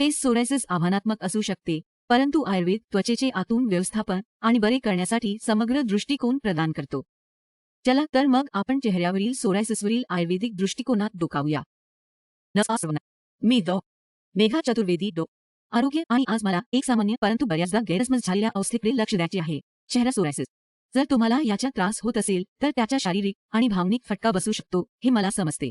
Face psoriasis आव्हानात्मक असू शकते परंतु आयुर्वेद त्वचेचे आतून व्यवस्थापन आणि बरे करण्यासाठी समग्र दृष्टिकोन प्रदान करतो. चला तर मग आपण चेहऱ्यावरील सोरायसिसवरील आयुर्वेदिक दृष्टिकोनात डोकावूया. मी डॉ मेघा चतुर्वेदी डो. आरोग्य आणि आज मला एक सामान्य परंतु बऱ्याचदा गैरसमज झालेल्या अवस्थेकडे लक्ष द्यायचे आहे. चेहरा सोरायसिस जर तुम्हाला याचा त्रास होत असेल तर त्याचा शारीरिक आणि भावनिक फटका बसू शकतो हे मला समजते.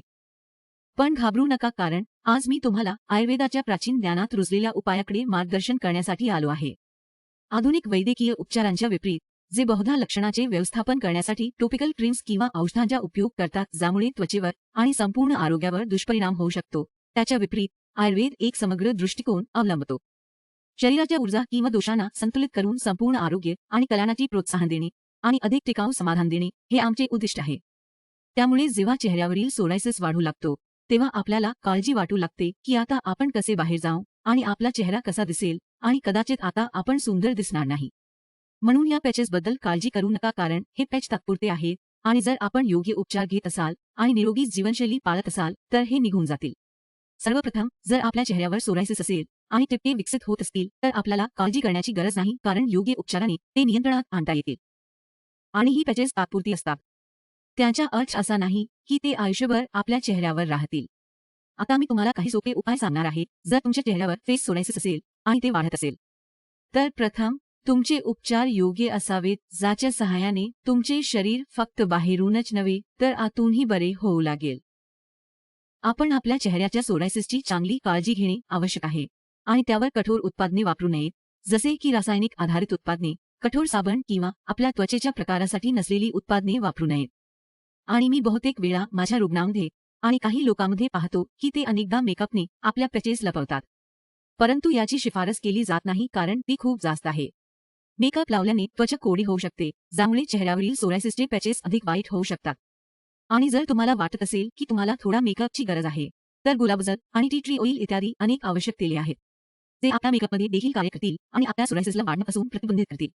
पण घाबरू नका कारण आज मी तुम्हाला आयुर्वेदाच्या प्राचीन ज्ञानात रुजलेल्या उपायाकडे मार्गदर्शन करण्यासाठी आलो आहे. आधुनिक वैद्यकीय उपचारांच्या विपरीत जे बहुधा लक्षणाचे व्यवस्थापन करण्यासाठी टोपिकल क्रीम्स किंवा औषधांचा उपयोग करतात ज्यामुळे त्वचेवर आणि संपूर्ण आरोग्यावर दुष्परिणाम होऊ शकतो त्याच्या विपरीत आयुर्वेद एक समग्र दृष्टिकोन अवलंबतो. शरीराच्या ऊर्जा किंवा दोषांना संतुलित करून संपूर्ण आरोग्य आणि कल्याणाची प्रोत्साहन देणे आणि अधिक टिकाऊ समाधान देणे हे आमचे उद्दिष्ट आहे. त्यामुळे जेव्हा चेहऱ्यावरील सोरायसिस वाढू लागतो तेव्हा आपल्याला काळजी वाटू लागते की आता आपण कसे बाहेर जाऊ आणि आपला चेहरा कसा दिसेल आणि कदाचित आता आपण सुंदर दिसणार नाही. म्हणून या पॅचेसबद्दल काळजी करू नका कारण हे पॅच तात्पुरते आहेत आणि जर आपण योग्य उपचार घेत असाल आणि निरोगी जीवनशैली पाळत असाल तर हे निघून जातील. सर्वप्रथम जर आपल्या चेहऱ्यावर सोरायसिस असेल आणि टिपके विकसित होत असतील तर आपल्याला काळजी करण्याची गरज नाही कारण योग्य उपचाराने ते नियंत्रणात आणता येतील. आणि ही पॅचेस तात्पुरती असतात. त्यांचा अर्थ असा नाही की ते आयुष्यभर आपल्या चेहऱ्यावर राहतील. आता मी तुम्हाला काही सोपे उपाय सांगणार आहे. जर तुमच्या चेहऱ्यावर फेस सोडायचं असेल आणि ते वाढत असेल. तर प्रथम तुमचे उपचार योग्य असावेत ज्याच्या सहाय्याने तुमचे शरीर फक्त बाहेरूनच नव्हे तर आतूनही बरे होऊ लागेल. आपण आपल्या चेहऱ्याच्या सोडायसिसची चांगली काळजी घेणे आवश्यक आहे. आणि त्यावर कठोर उत्पादने वापरू नयेत. जसे की रासायनिक आधारित उत्पादने कठोर साबण किंवा आपल्या त्वचेच्या प्रकारासाठी नसलेली उत्पादने वापरू नयेत. आणि मी बहुतेक वेळा माझ्या रुग्णांमध्ये आणि काही लोकांमध्ये पाहतो की ते अनेकदा मेकअपने आपल्या पॅचेस लपवतात. परंतु याची शिफारस केली जात नाही कारण ती खूप जास्त आहे. मेकअप लावल्याने त्वचा कोडी होऊ शकते ज्यामुळे चेहऱ्यावरील सोरायसिसचे पॅचेस अधिक वाईट होऊ शकतात. आणि जर तुम्हाला वाटत असेल की तुम्हाला थोडा मेकअपची गरज आहे तर गुलाबजल आणि टी ट्री ऑइल इत्यादी अनेक आवश्यक तेले आहेत जे आपल्या मेकअपमध्ये देखील कार्य करतील आणि आपल्या सोरायसिसला वाढण्यापासून प्रतिबंधित करतील.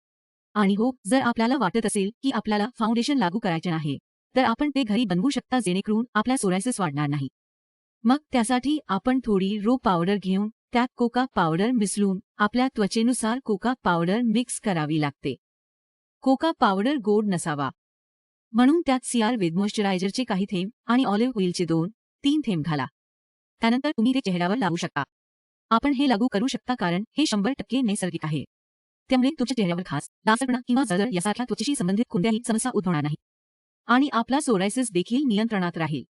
आणि हो जर आपल्याला वाटत असेल की आपल्याला फाउंडेशन लागू करायचे आहे तर आपण ते घरी बनवू शकता जेणेकरून आपल्या सोरायसिस वाढणार नाही. मग त्यासाठी आपण थोडी रो पावडर घेऊन त्यात कोका पावडर मिसळून आपल्या त्वचेनुसार कोका पावडर मिक्स करावी लागते. कोका पावडर गोड नसावा. म्हणून त्यात सीआर वेद मॉइश्चरायझरचे काही थेंब आणि ऑलिव्ह ऑइलचे दोन तीन थेंब घाला. त्यानंतर तुम्ही ते चेहऱ्यावर लागू शकता. आपण हे लागू करू शकता कारण हे शंभर टक्के नैसर्गिक आहे. त्यामुळे तुमच्या चेहऱ्यावर खास लासपणा किंवा जळजळ यासारख्या त्वचेशी संबंधित कोणत्याही समस्या उद्भवणार नाही. आणि आपला सोरायसिस देखील नियंत्रणात राहील.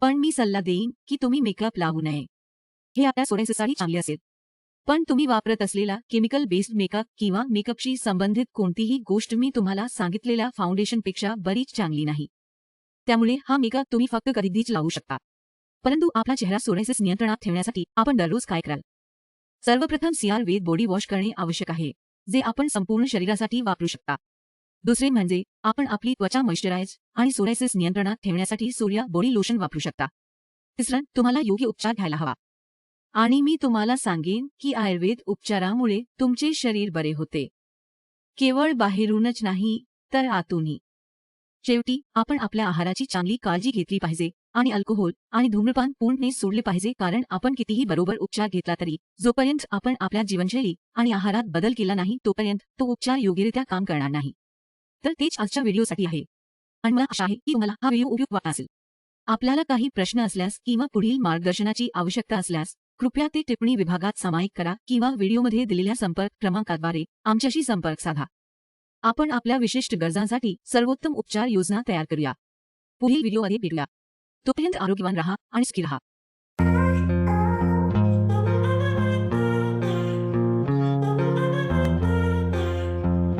पण मी सल्ला देईन की तुम्ही मेकअप लावू नये. हे आपल्या सोरायसिससाठी चांगले असेल. पण तुम्ही वापरत असलेला केमिकल बेस्ड मेकअप किंवा मेकअपशी संबंधित कोणतीही गोष्ट मी तुम्हाला सांगितलेल्या फाउंडेशनपेक्षा बरीच चांगली नाही. त्यामुळे हा मेकअप तुम्ही फक्त कधीच लावू शकता. परंतु आपला चेहरा सोरायसिस नियंत्रणात ठेवण्यासाठी आपण दररोज काय कराल? सर्वप्रथम सीआर वेद बॉडी वॉश करणे आवश्यक आहे जे आपण संपूर्ण शरीरासाठी वापरू शकता. दुसरे म्हणजे आपण आपली त्वचा मॉइश्चराइज आणि सोरायसिस नियंत्रणात ठेवण्यासाठी सूर्या बॉडी लोशन वापरू शकता. तिसरं तुम्हाला योग्य उपचार घ्यायला हवा. आणि मी तुम्हाला सांगेन की आयुर्वेद उपचारामुळे तुमचे शरीर बरे होते. केवळ बाहेरूनच नाही तर आतूनही. शेवटी आपण आपल्या आहाराची चांगली काळजी घेतली पाहिजे आणि अल्कोहोल आणि धूम्रपान पूर्णपणे सोडले पाहिजे कारण आपण कितीही बरोबर उपचार घेतला तरी जोपर्यंत आपण आपल्या जीवनशैली आणि आहारात बदल केला नाही तोपर्यंत तो उपचार योग्यरित्या काम करणार नाही. तर तेच आजच्या व्हिडिओसाठी आहे. आणि मला आशा आहे की तुम्हाला हा व्हिडिओ उपयुक्त वाटला असेल. आपल्याला काही प्रश्न असल्यास किंवा पुढील मार्गदर्शनाची आवश्यकता असल्यास कृपया ते टिप्पणी विभागात सामायिक करा किंवा व्हिडिओमध्ये दिलेल्या संपर्क क्रमांकाद्वारे आमच्याशी संपर्क साधा. आपण आपल्या विशिष्ट गरजांसाठी सर्वोत्तम उपचार योजना तयार करूया. पुढील व्हिडिओमध्ये भेटूया. तोपर्यंत आरोग्यवान राहा आणि स्की रहा.